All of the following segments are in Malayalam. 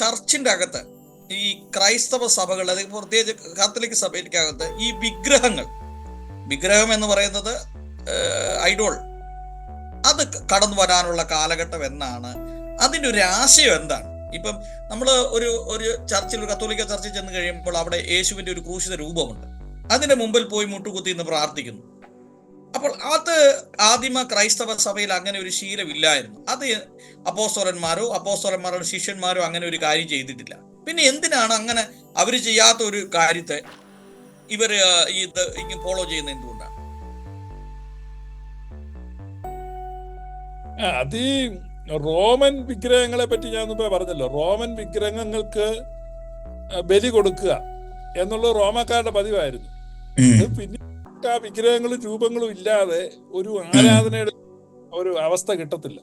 ചർച്ചിന്റെ അകത്ത് ഈ ക്രൈസ്തവ സഭകൾ അല്ലെങ്കിൽ പ്രത്യേകിച്ച് കാത്തലിക് സഭയ്ക്കകത്ത് ഈ വിഗ്രഹങ്ങൾ വിഗ്രഹം എന്ന് പറയുന്നത് ഐഡോൾ അത് കടന്നു വരാനുള്ള കാലഘട്ടം എന്നാണ്. അതിന്റെ ഒരു ആശയം എന്താണ്? ഇപ്പം നമ്മൾ ഒരു ഒരു ചർച്ചിൽ ഒരു കത്തോലിക്ക ചർച്ചിൽ ചെന്ന് കഴിയുമ്പോൾ അവിടെ യേശുവിന്റെ ഒരു ക്രൂശിത രൂപമുണ്ട്. അതിന്റെ മുമ്പിൽ പോയി മുട്ടുകുത്തി എന്ന് പ്രാർത്ഥിക്കുന്നു. അപ്പോൾ അത് ആദിമ ക്രൈസ്തവ സഭയിൽ അങ്ങനെ ഒരു ശീലമില്ലായിരുന്നു. അത് അപ്പോസ്തോലന്മാരോ അപ്പോസ്തോലന്മാരുടെ ശിഷ്യന്മാരോ അങ്ങനെ ഒരു കാര്യം ചെയ്തിട്ടില്ല. പിന്നെ എന്തിനാണ് അങ്ങനെ അവർ ചെയ്യാത്ത ഒരു കാര്യത്തെ ഇവർ ഇത് ഇങ്ങനെ ഫോളോ ചെയ്യുന്നത് എന്തുകൊണ്ടാണ്? അത് റോമൻ വിഗ്രഹങ്ങളെ പറ്റി ഞാൻ മുമ്പേ പറഞ്ഞല്ലോ. റോമൻ വിഗ്രഹങ്ങൾക്ക് ബലി കൊടുക്കുക എന്നുള്ളത് റോമക്കാരുടെ പതിവായിരുന്നു. ഇത് പിന്നെ ആ വിഗ്രഹങ്ങളും രൂപങ്ങളും ഇല്ലാതെ ഒരു ആരാധനയുടെ ഒരു അവസ്ഥ കിട്ടത്തില്ല.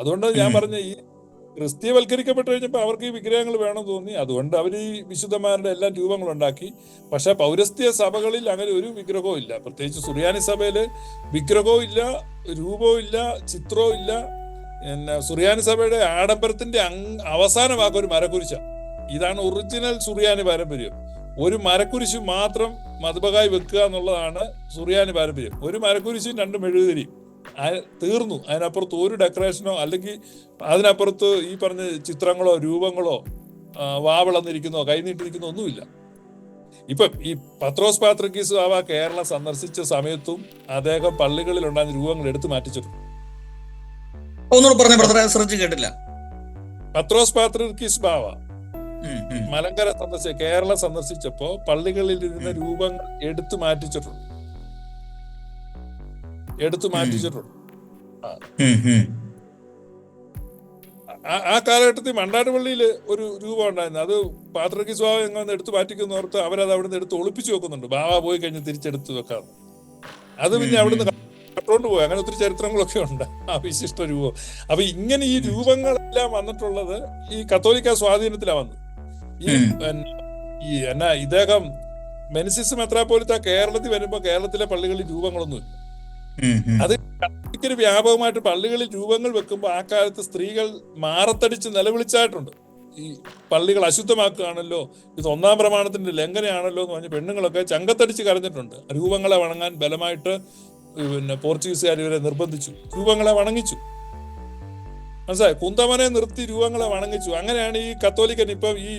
അതുകൊണ്ട് ഞാൻ പറഞ്ഞ ഈ ക്രിസ്തീയവൽക്കരിക്കപ്പെട്ട് കഴിഞ്ഞപ്പോൾ അവർക്ക് ഈ വിഗ്രഹങ്ങൾ വേണം തോന്നി. അതുകൊണ്ട് അവർ ഈ വിശുദ്ധന്മാരുടെ എല്ലാ രൂപങ്ങളും ഉണ്ടാക്കി പക്ഷെ പൗരസ്ത്യ സഭകളിൽ അങ്ങനെ ഒരു വിഗ്രഹവും ഇല്ല. പ്രത്യേകിച്ച് സുറിയാനി സഭയിൽ വിഗ്രഹവും ഇല്ല രൂപവും ഇല്ല ചിത്രവും ഇല്ല. പിന്നെ സുറിയാനി സഭയുടെ ആഡംബരത്തിന്റെ അവസാന ഒരു മരക്കുരിശ. ഇതാണ് ഒറിജിനൽ സുറിയാനി പാരമ്പര്യം. ഒരു മരക്കുരിശ് മാത്രം മതബകായി വെക്കുക എന്നുള്ളതാണ് സുറിയാനി പാരമ്പര്യം. ഒരു മരക്കുരിശും രണ്ട് മെഴുകുതിരി. തീർന്നു. അതിനപ്പുറത്ത് ഒരു ഡെക്കറേഷനോ അല്ലെങ്കിൽ അതിനപ്പുറത്ത് ഈ പറഞ്ഞ ചിത്രങ്ങളോ രൂപങ്ങളോ വാവളന്നിരിക്കുന്നോ കൈനീട്ടിരിക്കുന്നോ ഒന്നുമില്ല. ഇപ്പം ഈ പത്രോസ് പാത്രക്കീസ് ബാബ കേരളം സന്ദർശിച്ച സമയത്തും അദ്ദേഹം പള്ളികളിൽ ഉണ്ടായിരുന്ന രൂപങ്ങൾ എടുത്തു മാറ്റിച്ചിട്ടുണ്ട് ഒന്നുകൂടെ പറഞ്ഞു കേട്ടില്ല. പത്രോസ് പാത്രക്കീസ് ഉം. മലങ്കര സന്ദർശിച്ച കേരളം സന്ദർശിച്ചപ്പോ പള്ളികളിൽ ഇരുന്ന രൂപങ്ങൾ എടുത്തു മാറ്റിച്ചിട്ടുണ്ട്. എടുത്തു മാറ്റിച്ചിട്ടുണ്ട്. ആ- ആ കാലഘട്ടത്തിൽ മണ്ടാട് പള്ളിയിൽ ഒരു രൂപം ഉണ്ടായിരുന്നു. അത് പാത്രക്കി സ്വാമി എങ്ങനെ എടുത്തു മാറ്റിക്കുന്ന ഓർത്ത് അവരത് അവിടുന്ന് എടുത്ത് ഒളിപ്പിച്ചു വെക്കുന്നുണ്ട്. ബാബ പോയി കഴിഞ്ഞ് തിരിച്ചെടുത്ത് വെക്കാം. അത് പിന്നെ അവിടുന്ന് കട്ടുകൊണ്ട് പോയി. അങ്ങനെ ഒത്തിരി ചരിത്രങ്ങളൊക്കെ ഉണ്ട്. ആ വിശിഷ്ട രൂപം. അപ്പൊ ഇങ്ങനെ ഈ രൂപങ്ങളെല്ലാം വന്നിട്ടുള്ളത് ഈ കത്തോലിക്ക സ്വാധീനത്തിലാണ് വന്നത്. ഈ. ഈ എന്നാ ഇദ്ദേഹം മെനിസിസ് മെത്രാപ്പോലിത്ത കേരളത്തിൽ വരുമ്പോ കേരളത്തിലെ പള്ളികളിൽ രൂപങ്ങളൊന്നും. അത് ഒരു വ്യാപകമായിട്ട് പള്ളികളിൽ രൂപങ്ങൾ വെക്കുമ്പോൾ ആ കാലത്ത് സ്ത്രീകൾ മാറത്തടിച്ച് നിലവിളിച്ചായിട്ടുണ്ട്. ഈ പള്ളികൾ അശുദ്ധമാക്കുകയാണല്ലോ ഇത് ഒന്നാം പ്രമാണത്തിന്റെ ലംഘനയാണല്ലോ എന്ന് പറഞ്ഞ് പെണ്ണുങ്ങളൊക്കെ ചങ്കത്തടിച്ച് കരഞ്ഞിട്ടുണ്ട്. രൂപങ്ങളെ വണങ്ങാൻ ബലമായിട്ട് പിന്നെ പോർച്ചുഗീസുകാർ ഇവരെ നിർബന്ധിച്ചു. രൂപങ്ങളെ വണങ്ങിച്ചു. മനസ്സിലായി? കുന്തമനെ നിർത്തി രൂപങ്ങളെ വണങ്ങിച്ചു. അങ്ങനെയാണ് ഈ കത്തോലിക്കൻ ഇപ്പം ഈ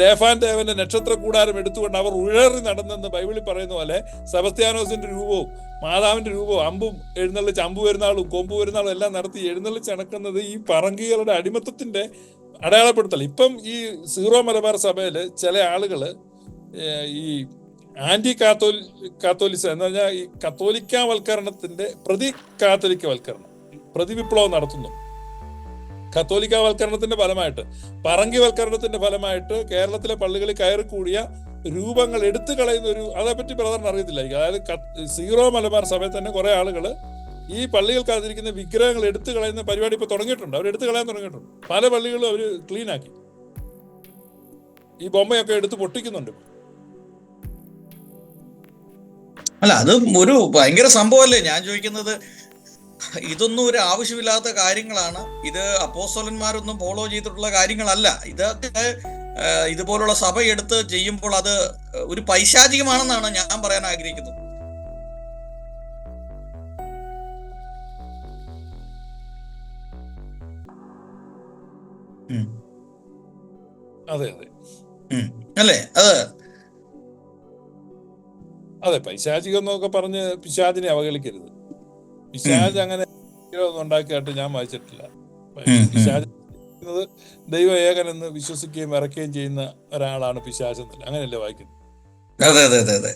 രേഫാൻ ദേവന്റെ നക്ഷത്ര കൂടാരം എടുത്തുകൊണ്ട് അവർ ഉഴറി നടന്നെന്ന് ബൈബിളിൽ പറയുന്ന പോലെ സെബസ്ത്യാനോസിന്റെ രൂപവും മാതാവിന്റെ രൂപവും അമ്പും എഴുന്നള്ളിച്ച് അമ്പ് വരുന്നാളും കൊമ്പ് വരുന്നാളും എല്ലാം നടത്തി എഴുന്നള്ളിച്ച് നടക്കുന്നത് ഈ പറങ്കികളുടെ അടിമത്തത്തിന്റെ അടയാളപ്പെടുത്തൽ. ഇപ്പം ഈ സീറോ മലബാർ സഭയിൽ ചില ആളുകൾ ഈ ആന്റി കാത്തോലി കാത്തോലിസം എന്ന് പറഞ്ഞാൽ ഈ കത്തോലിക്കാവൽക്കരണത്തിന്റെ പ്രതി കാത്തോലിക്കവൽക്കരണം പ്രതിവിപ്ലവം നടത്തുന്നു. കത്തോലിക്കാവൽക്കരണത്തിന്റെ ഫലമായിട്ട് പറങ്കിവൽക്കരണത്തിന്റെ ഫലമായിട്ട് കേരളത്തിലെ പള്ളികളിൽ കയറി കൂടിയ രൂപങ്ങൾ എടുത്തു കളയുന്ന ഒരു അതേപ്പറ്റി ബ്രദറിന് അറിയത്തില്ലായിരിക്കും. അതായത് സീറോ മലബാർ സഭയിൽ തന്നെ കുറെ ആളുകൾ ഈ പള്ളികൾക്കകത്തിരിക്കുന്ന വിഗ്രഹങ്ങൾ എടുത്തു കളയുന്ന പരിപാടി ഇപ്പൊ തുടങ്ങിയിട്ടുണ്ട്. അവർ എടുത്തു കളയാൻ തുടങ്ങിയിട്ടുണ്ട്. പല പള്ളികളും അവർ ക്ലീൻ ആക്കി. ഈ ബൊമ്മയൊക്കെ എടുത്ത് പൊട്ടിക്കുന്നുണ്ട് അല്ല അത് ഒരു ഭയങ്കര സംഭവമല്ലേ? ഞാൻ ചോദിക്കുന്നത് ഇതൊന്നും ഒരു ആവശ്യമില്ലാത്ത കാര്യങ്ങളാണ്. ഇത് അപ്പോസ്തോലന്മാരൊന്നും ഫോളോ ചെയ്തിട്ടുള്ള കാര്യങ്ങളല്ല. ഇതൊക്കെ ആ, ഇതുപോലുള്ള സഭ എടുത്ത് ചെയ്യുമ്പോൾ അത് ഒരു പൈശാചികമാണെന്നാണ് ഞാൻ പറയാൻ ആഗ്രഹിക്കുന്നത്. അതെ അതെ. അല്ലേ? അത് അതെ പൈശാചികം എന്നൊക്കെ പറഞ്ഞ് പിശാചിനെ അവഹേളിക്കരുത് പിശാജ് അങ്ങനെ ഒന്നും ഉണ്ടാക്കിയായിട്ട് ഞാൻ വായിച്ചിട്ടില്ല. പിശാജ് ദൈവ ഏകനെന്ന് വിശ്വസിക്കുകയും ഇറക്കുകയും ചെയ്യുന്ന ഒരാളാണ് പിശാചെന്നില്ല അങ്ങനെയല്ലേ വായിക്കുന്നത്? അതെ അതെ അതെ അതെ.